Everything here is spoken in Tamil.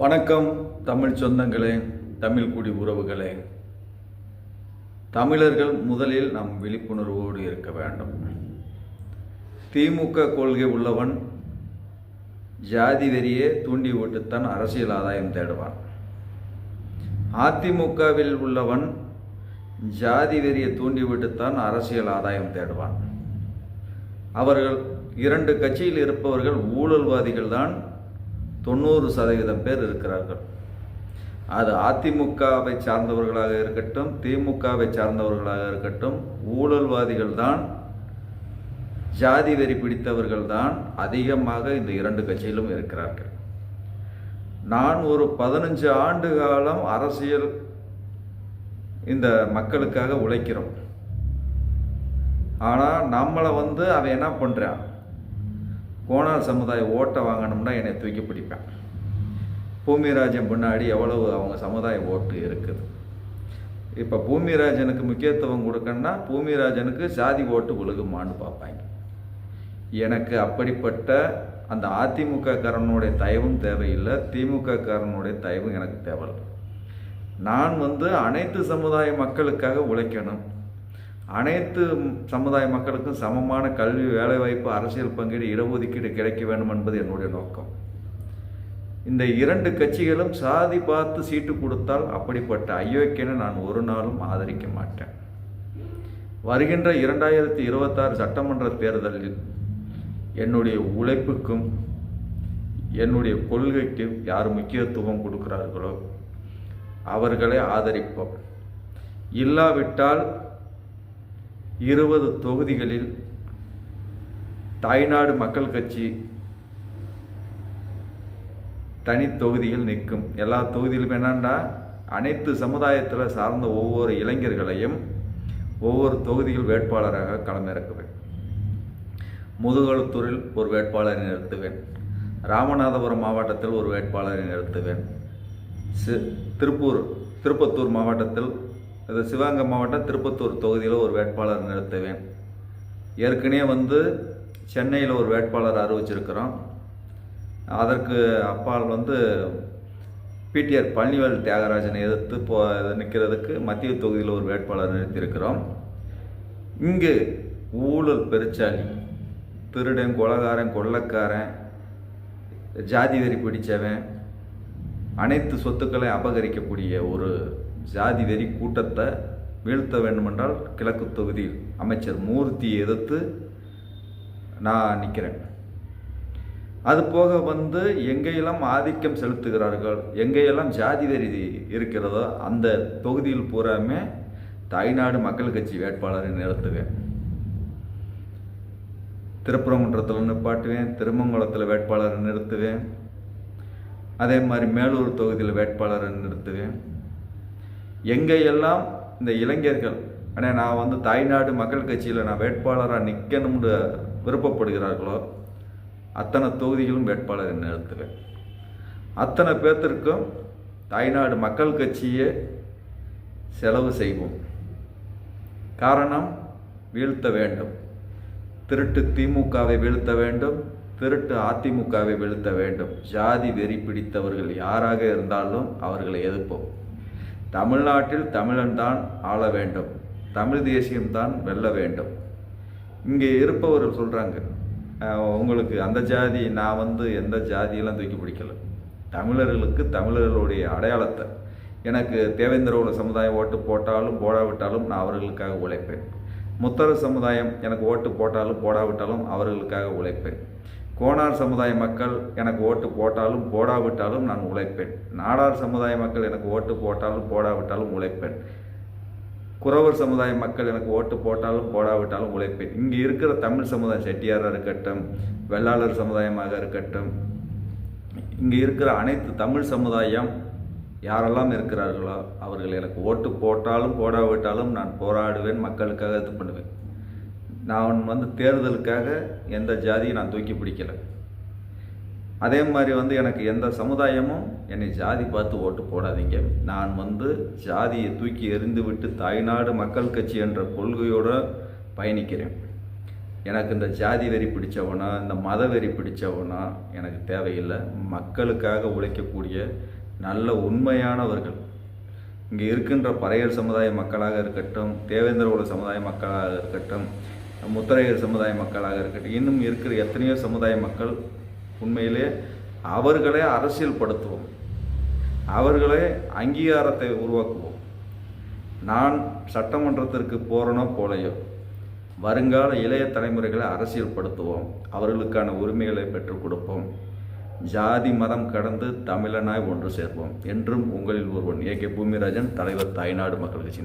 வணக்கம் தமிழ் சொந்தங்களே தமிழ் குடி உறவுகளே. தமிழர்கள் முதலில் நாம் விழிப்புணர்வோடு இருக்க வேண்டும். திமுக கொள்கை உள்ளவன் ஜாதி வெறியே தூண்டி விட்டுத்தான் அரசியல் ஆதாயம் தேடுவான். அதிமுகவில் உள்ளவன் ஜாதி வெறியை தூண்டி விட்டுத்தான் அரசியல் ஆதாயம் தேடுவான். அவர்கள் இரண்டு கட்சியில் இருப்பவர்கள் ஊழல்வாதிகள் தான் தொண்ணூறு சதவீதம் பேர் இருக்கிறார்கள். அது அதிமுகவை சார்ந்தவர்களாக இருக்கட்டும் திமுகவை சார்ந்தவர்களாக இருக்கட்டும் ஊழல்வாதிகள் தான் ஜாதி வெறி பிடித்தவர்கள் தான் அதிகமாக இந்த இரண்டு கட்சியிலும் இருக்கிறார்கள். நான் ஒரு பதினஞ்சு ஆண்டு காலம் அரசியல் இந்த மக்களுக்காக உழைக்கிறோம். ஆனால் நம்மளை வந்து அவன் என்ன பண்ணுறான் கோணார் சமுதாய ஓட்டை வாங்கணும்னா என்னை தூக்கி பிடிப்பேன். பூமிராஜன் பின்னாடி எவ்வளவு அவங்க சமுதாய ஓட்டு இருக்குது? இப்போ பூமிராஜனுக்கு முக்கியத்துவம் கொடுக்கணும்னா பூமிராஜனுக்கு சாதி ஓட்டு ஒழுகுமான்னு பார்ப்பாங்க. எனக்கு அப்படிப்பட்ட அந்த அதிமுக காரனுடைய தயவும் தேவையில்லை திமுக காரனுடைய தயவும் எனக்கு தேவையில்லை. நான் வந்து அனைத்து சமுதாய மக்களுக்காக உழைக்கணும். அனைத்து சமுதாய மக்களுக்கும் சமமான கல்வி வேலைவாய்ப்பு அரசியல் பங்கீடு இடஒதுக்கீடு கிடைக்க வேண்டும் என்பது என்னுடைய நோக்கம். இந்த இரண்டு கட்சிகளும் சாதி பார்த்து சீட்டு கொடுத்தால் அப்படிப்பட்ட அயோக்கியனை நான் ஒரு நாளும் ஆதரிக்க மாட்டேன். வருகின்ற இரண்டாயிரத்தி இருபத்தாறு சட்டமன்ற தேர்தலில் என்னுடைய உழைப்புக்கும் என்னுடைய கொள்கைக்கும் யார் முக்கியத்துவம் கொடுக்கிறார்களோ அவர்களை ஆதரிப்போம். இல்லாவிட்டால் இருபது தொகுதிகளில் தாய்நாடு மக்கள் கட்சி தனி தொகுதியில் நிற்கும். எல்லா தொகுதியிலும் என்னன்னா அனைத்து சமுதாயத்தில் சார்ந்த ஒவ்வொரு இளைஞர்களையும் ஒவ்வொரு தொகுதியில் வேட்பாளராக களமிறக்குவேன். முதுகலத்தூரில் ஒரு வேட்பாளரை நிறுத்துவேன். ராமநாதபுரம் மாவட்டத்தில் ஒரு வேட்பாளரை நிறுத்துவேன். சி திருப்பூர் திருப்பத்தூர் மாவட்டத்தில் இது சிவகங்கை மாவட்டம் திருப்பத்தூர் தொகுதியில் ஒரு வேட்பாளர் நிறுத்துவேன். ஏற்கனவே வந்து சென்னையில் ஒரு வேட்பாளர் அறிவிச்சிருக்கிறோம். அதற்கு அப்பால் வந்து பிடிஆர் பழனிவேல் தியாகராஜனை எதிர்த்து போ நிற்கிறதுக்கு மத்திய தொகுதியில் ஒரு வேட்பாளர் நிறுத்தியிருக்கிறோம். இங்கு ஊழல் பெருச்சாளி திருடன் கொலகாரன் கொள்ளக்காரன் ஜாதி வெறி பிடித்தவன் அனைத்து சொத்துக்களை அபகரிக்கக்கூடிய ஒரு ஜாதி வெறி கூட்டத்தை வீழ்த்த வேண்டுமென்றால் கிழக்கு தொகுதியில் அமைச்சர் மூர்த்தியை எதிர்த்து நான் நிற்கிறேன் அது போக வந்து எங்கேயெல்லாம் ஆதிக்கம் செலுத்துகிறார்கள் எங்கேயெல்லாம் ஜாதி வெறி இருக்கிறதோ அந்த தொகுதியில் பூராமே தாய்நாடு மக்கள் கட்சி வேட்பாளரை நிறுத்துவேன். திருப்பரங்குன்றத்தில் நிப்பாட்டுவேன் திருமங்குளத்தில் வேட்பாளரை நிறுத்துவேன். அதே மாதிரி மேலூர் தொகுதியில் வேட்பாளரை நிறுத்துவேன். எங்கெல்லாம் இந்த இளைஞர்கள் ஆனால் நான் வந்து தாய்நாடு மக்கள் கட்சியில் நான் வேட்பாளராக நிற்கணும்னு விருப்பப்படுகிறார்களோ அத்தனை தொகுதிகளும் வேட்பாளரை நிறுத்துவேன். அத்தனை பேர்த்திற்கும் தாய்நாடு மக்கள் கட்சியே செலவு செய்வோம். காரணம் வீழ்த்த வேண்டும். திருட்டு திமுகவை வீழ்த்த வேண்டும். திருட்டு அதிமுகவை வீழ்த்த வேண்டும். ஜாதி வெறி பிடித்தவர்கள் யாராக இருந்தாலும் அவர்களை எதிர்ப்போம். தமிழ்நாட்டில் தமிழன் தான் ஆள வேண்டும். தமிழ் தேசியம்தான் வெல்ல வேண்டும். இங்கே இருப்பவர்கள் சொல்கிறாங்க உங்களுக்கு அந்த ஜாதி நான் வந்து எந்த ஜாதியெல்லாம் தூக்கி பிடிக்கல? தமிழர்களுக்கு தமிழர்களுடைய அடையாளத்தை. எனக்கு தேவேந்திரோட சமுதாயம் ஓட்டு போட்டாலும் போடாவிட்டாலும் நான் அவர்களுக்காக உழைப்பேன். முத்தர சமுதாயம் எனக்கு ஓட்டு போட்டாலும் போடாவிட்டாலும் அவர்களுக்காக உழைப்பேன். கோணார் சமுதாய மக்கள் எனக்கு ஓட்டு போட்டாலும் போடாவிட்டாலும் நான் உழைப்பேன். நாடார் சமுதாய மக்கள் எனக்கு ஓட்டு போட்டாலும் போடாவிட்டாலும் உழைப்பேன். குறவர் சமுதாய மக்கள் எனக்கு ஓட்டு போட்டாலும் போடாவிட்டாலும் உழைப்பேன். இங்கே இருக்கிற தமிழ் சமுதாயம் செட்டியாராக இருக்கட்டும் வெள்ளாளர் சமுதாயமாக இருக்கட்டும் இங்கே இருக்கிற அனைத்து தமிழ் சமுதாயம் யாரெல்லாம் இருக்கிறார்களோ அவர்கள் எனக்கு ஓட்டு போட்டாலும் போடாவிட்டாலும் நான் போராடுவேன் மக்களுக்காக இது பண்ணுவேன். நான் வந்து தேர்தலுக்காக எந்த ஜாதியும் நான் தூக்கி பிடிக்கலை. அதே மாதிரி வந்து எனக்கு எந்த சமுதாயமும் என்னை ஜாதி பார்த்து ஓட்டு போடாதீங்க. நான் வந்து ஜாதியை தூக்கி எறிந்து விட்டு தாய்நாடு மக்கள் கட்சி என்ற கொள்கையோடு பயணிக்கிறேன். எனக்கு இந்த ஜாதி வெறி பிடிச்சவனா இந்த மத வெறி பிடிச்சவனா எனக்கு தேவையில்லை. மக்களுக்காக உழைக்கக்கூடிய நல்ல உண்மையானவர்கள். இங்கே இருக்கின்ற பறையர் சமுதாய மக்களாக இருக்கட்டும் தேவேந்திரகுல சமுதாய மக்களாக இருக்கட்டும் முத்தரையர் சமுதாய மக்களாக இருக்கட்டும் இன்னும் இருக்கிற எத்தனையோ சமுதாய மக்கள் உண்மையிலே அவர்களே அரசியல்படுத்துவோம். அவர்களே அங்கீகாரத்தை உருவாக்குவோம். நான் சட்டமன்றத்திற்கு போகிறனோ போலையோ வருங்கால இளைய தலைமுறைகளை அரசியல்படுத்துவோம். அவர்களுக்கான உரிமைகளை பெற்றுக் கொடுப்போம். ஜாதி மதம் கடந்து தமிழனாய் ஒன்று சேர்ப்போம். என்றும் உங்களில் ஒருவன் ஏ கே பூமிராஜன் தலைவர் தாய்நாடு மக்கள் கட்சி.